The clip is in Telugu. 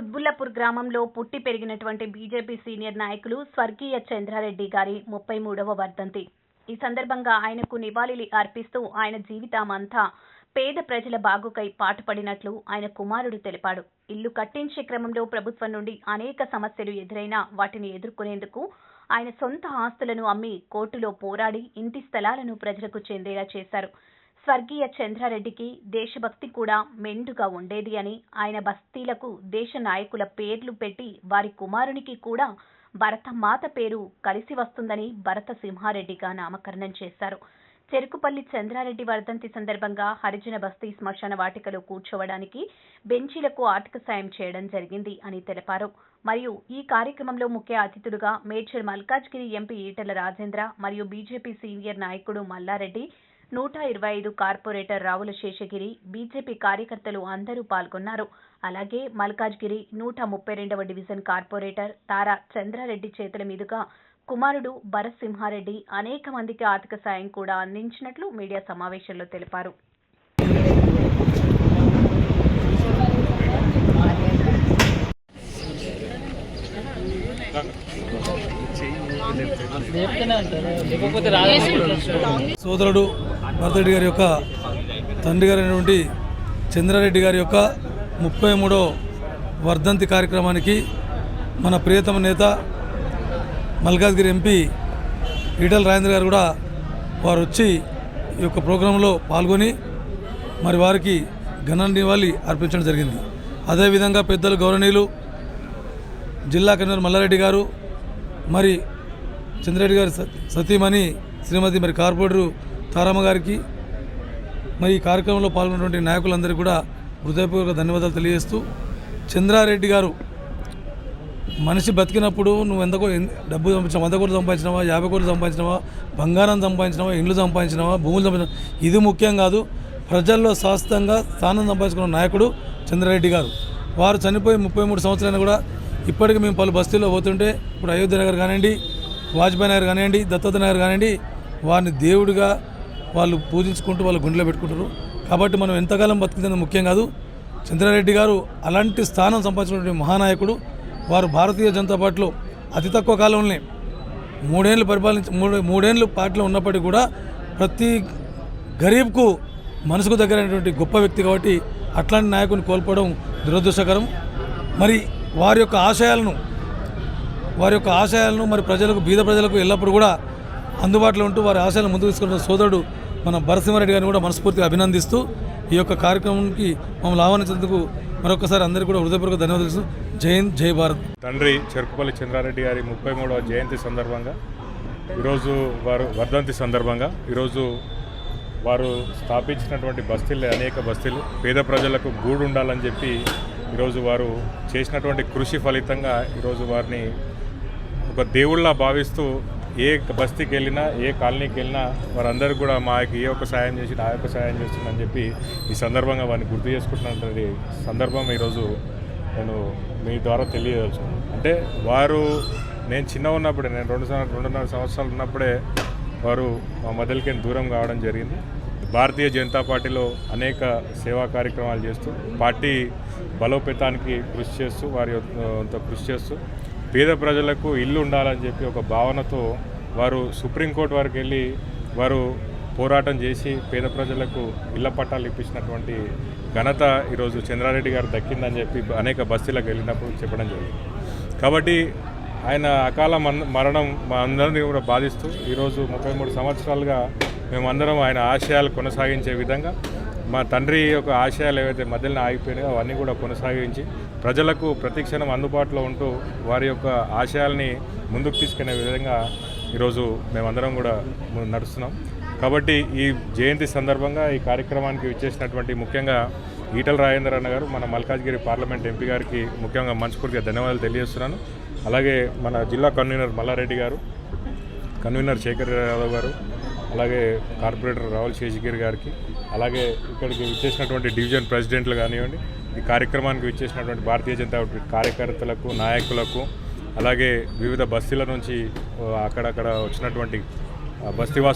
కుత్బుల్లాపూర్ గ్రామంలో పుట్టి పెరిగినటువంటి బీజేపీ సీనియర్ నాయకులు స్వర్గీయ చంద్రారెడ్డి గారి ముప్పై మూడవ వర్ధంతి. ఈ సందర్భంగా ఆయనకు నివాళిలి అర్పిస్తూ ఆయన జీవితమంతా పేద ప్రజల బాగుకై పాటుపడినట్లు ఆయన కుమారుడు తెలిపాడు. ఇల్లు కట్టించే క్రమంలో ప్రభుత్వం నుండి అనేక సమస్యలు ఎదురైనా వాటిని ఎదుర్కొనేందుకు ఆయన సొంత ఆస్తులను అమ్మి కోర్టులో పోరాడి ఇంటి స్థలాలను ప్రజలకు చెందేలా చేశారు. స్వర్గీయ చంద్రారెడ్డికి దేశభక్తి కూడా మెండుగా ఉండేది అని ఆయన బస్తీలకు దేశ నాయకుల పేర్లు పెట్టి వారి కుమారునికి కూడా భరతమాత పేరు కలిసి వస్తుందని భరత సింహారెడ్డిగా నామకరణం చేశారు. చెరుకుపల్లి చంద్రారెడ్డి వర్ధంతి సందర్భంగా హరిజన బస్తీ శ్మశాన వాటికలో కూర్చోవడానికి బెంచీలకు ఆర్థిక సాయం చేయడం జరిగింది అని తెలిపారు. మరియు ఈ కార్యక్రమంలో ముఖ్య అతిథులుగా మేడ్చల్ మల్కాజ్గిరి ఎంపీ ఈటెల రాజేంద్ర మరియు బీజేపీ సీనియర్ నాయకుడు మల్లారెడ్డి నూట ఇరవై ఐదు కార్పొరేటర్ రావుల శేషగిరి బీజేపీ కార్యకర్తలు అందరూ పాల్గొన్నారు. అలాగే మల్కాజ్గిరి నూట ముప్పై రెండవ డివిజన్ కార్పొరేటర్ తారా చంద్రారెడ్డి చేతుల మీదుగా కుమారుడు భరత్ సింహారెడ్డి అనేక మందికి ఆర్థిక సాయం కూడా అందించినట్లు మీడియా సమావేశంలో తెలిపారు. సోదరుడు భరతరెడ్డి గారి యొక్క తండ్రి గారైనటువంటి చంద్రారెడ్డి గారి యొక్క ముప్పై మూడో వర్ధంతి కార్యక్రమానికి మన ప్రియతమ నేత మల్కాజ్గిరి ఎంపీ ఈటల రాజేంద్ర గారు కూడా వారు వచ్చి ఈ యొక్క ప్రోగ్రాంలో పాల్గొని మరి వారికి ఘన నివాళి అర్పించడం జరిగింది. అదేవిధంగా పెద్దలు గౌరవనీయులు జిల్లా కన్వీనర్ మల్లారెడ్డి గారు మరి చంద్రెడ్డి గారి సతీమణి శ్రీమతి మరి కార్పొరేటరు తారమ్మ గారికి మరి ఈ కార్యక్రమంలో పాల్గొన్నటువంటి నాయకులందరికీ కూడా హృదయపూర్వక ధన్యవాదాలు తెలియజేస్తూ చంద్రారెడ్డి గారు మనిషి బతికినప్పుడు నువ్వు ఎంత డబ్బు సంపాదించినావా వంద కోట్లు సంపాదించినావా యాభై కోట్లు సంపాదించినావా బంగారం సంపాదించినావా ఇండ్లు సంపాదించినావా భూములు సంపాదించినావా ఇది ముఖ్యం కాదు ప్రజల్లో శాశ్వతంగా స్థానం సంపాదించుకున్న నాయకుడు చంద్రారెడ్డి గారు. వారు చనిపోయి ముప్పై మూడు సంవత్సరాలు కూడా ఇప్పటికీ మేము పలు బస్తీల్లో పోతుంటే ఇప్పుడు అయోధ్య నగర్ కానివ్వండి వాజ్పేయి నగర్ కానివ్వండి దత్తత నగర్ కానివ్వండి వారిని దేవుడిగా వాళ్ళు పూజించుకుంటూ వాళ్ళు గుండెలో పెట్టుకుంటారు. కాబట్టి మనం ఎంతకాలం బతికిందని ముఖ్యం కాదు. చంద్రారెడ్డి గారు అలాంటి స్థానం సంపాదించినటువంటి మహానాయకుడు వారు భారతీయ జనతా పార్టీలో అతి తక్కువ కాలంలోనే మూడేళ్ళు పరిపాలించి మూడు మూడేళ్ళు పార్టీలో ఉన్నప్పటికీ కూడా ప్రతి గరీబ్కు మనసుకు దగ్గరైనటువంటి గొప్ప వ్యక్తి కాబట్టి అట్లాంటి నాయకుని కోల్పోవడం దురదృష్టకరం. మరి వారి యొక్క ఆశయాలను వారి యొక్క ఆశయాలను మరి ప్రజలకు బీద ప్రజలకు ఎల్లప్పుడూ కూడా అందుబాటులో ఉంటూ వారి ఆశయాలను ముందుకు తీసుకున్న సోదరుడు మన భరసింహారెడ్డి గారిని కూడా మనస్ఫూర్తిగా అభినందిస్తూ ఈ యొక్క కార్యక్రమానికి మమ్మల్ని ఆహ్వానించేందుకు మరొకసారి అందరికీ కూడా హృదయపూర్వక ధన్యవాదాలు జై హింద్ జై భారత్. తండ్రి చెరుకుపల్లి చంద్రారెడ్డి గారి ముప్పై మూడవ జయంతి సందర్భంగా ఈరోజు వారు వర్ధంతి సందర్భంగా ఈరోజు వారు స్థాపించినటువంటి బస్తీలు అనేక బస్తీలు. పేద ప్రజలకు గూడు ఉండాలని చెప్పి ఈరోజు వారు చేసినటువంటి కృషి ఫలితంగా ఈరోజు వారిని ఒక దేవుళ్ళ భావిస్తూ ఏ బస్తీకి వెళ్ళినా ఏ కాలనీకి వెళ్ళినా వారందరూ కూడా మాకు ఏ ఒక్క సాయం చేసి ఆ యొక్క సాయం చేస్తుందని చెప్పి ఈ సందర్భంగా వారిని గుర్తు చేసుకుంటున్నటువంటి సందర్భం ఈరోజు నేను మీ ద్వారా తెలియదలుచుకున్నాను. అంటే వారు నేను చిన్న ఉన్నప్పుడే నేను రెండు రెండున్నర సంవత్సరాలు ఉన్నప్పుడే వారు మా మధ్యలోకి దూరం కావడం జరిగింది. భారతీయ జనతా పార్టీలో అనేక సేవా కార్యక్రమాలు చేస్తూ పార్టీ బలోపేతానికి కృషి చేస్తూ వారి కృషి చేస్తూ పేద ప్రజలకు ఇల్లు ఉండాలని చెప్పి ఒక భావనతో వారు సుప్రీంకోర్టు వరకు వెళ్ళి వారు పోరాటం చేసి పేద ప్రజలకు ఇళ్ళ పట్టాలు ఇప్పించినటువంటి ఘనత ఈరోజు చంద్రారెడ్డి గారు దక్కిందని చెప్పి అనేక బస్తీలకు వెళ్ళినప్పుడు చెప్పడం జరిగింది. కాబట్టి ఆయన అకాల మరణం మా అందరినీ కూడా బాధిస్తూ ఈరోజు ముప్పై మూడు సంవత్సరాలుగా మేమందరం ఆయన ఆశయాలు కొనసాగించే విధంగా మా తండ్రి యొక్క ఆశయాలు ఏవైతే మధ్యలో ఆగిపోయినాయో అవన్నీ కూడా కొనసాగించి ప్రజలకు ప్రతిక్షణం అందుబాటులో ఉంటూ వారి యొక్క ఆశయాల్ని ముందుకు తీసుకునే విధంగా ఈరోజు మేమందరం కూడా నడుస్తున్నాం. కాబట్టి ఈ జయంతి సందర్భంగా ఈ కార్యక్రమానికి విచ్చేసినటువంటి ముఖ్యంగా ఈటల రాజేంద్ర అన్న గారు మన మల్కాజ్గిరి పార్లమెంట్ ఎంపీ గారికి ముఖ్యంగా మనస్ఫూర్తిగా ధన్యవాదాలు తెలియజేస్తున్నాను. అలాగే మన జిల్లా కన్వీనర్ మల్లారెడ్డి గారు కన్వీనర్ శేఖర్ యాదవ్ గారు అలాగే కార్పొరేటర్ రావుల్ శేషగిరి గారికి అలాగే ఇక్కడికి విచ్చేసినటువంటి డివిజన్ ప్రెసిడెంట్లు కానివ్వండి ఈ కార్యక్రమానికి విచ్చేసినటువంటి భారతీయ జనతా పార్టీ కార్యకర్తలకు నాయకులకు అలాగే వివిధ బస్తీల నుంచి అక్కడక్కడ వచ్చినటువంటి ఆ, బస్తీవాసులు